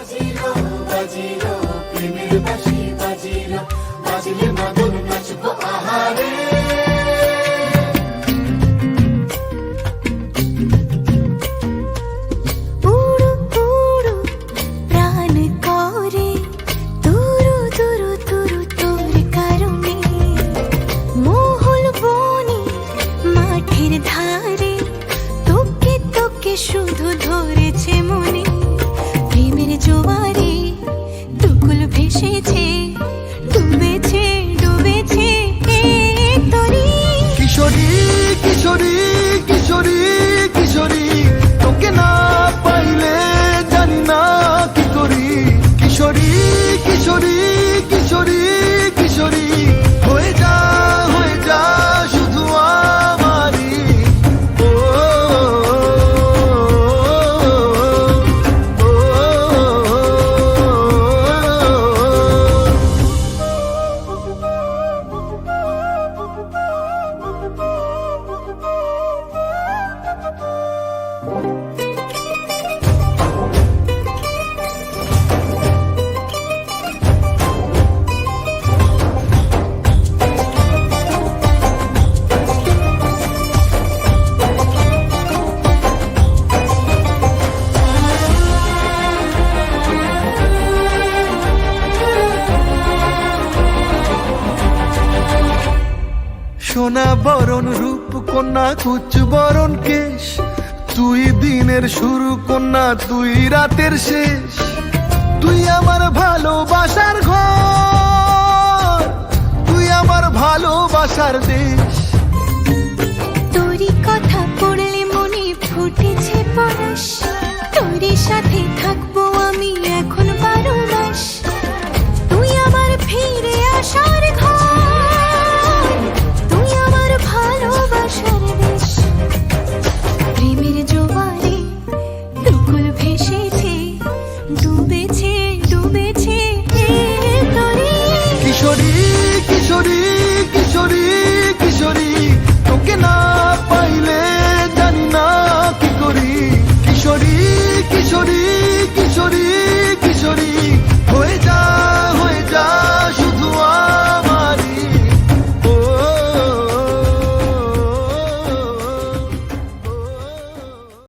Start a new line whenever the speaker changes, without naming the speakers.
বাজিলো বাজিলো প্রেমের বাঁশি বাজিলো বাজলে মাদল নাচবো আহারে।
剧情。সোনা বরণ রূপ কন্যা কুচ বরণ কেশ। তুই দিনের শুরু কন্যা, তুই রাতের শেষ। তুই আমার ভালোবাসার ঘর, তুই আমার ভালোবাসার দেশ।
তোরই কথা পড়লে মনে ফুটেছে পরশ, তোরই সাথে থাকব কিশোরী কিশোরী কিশোরী কিশোরী।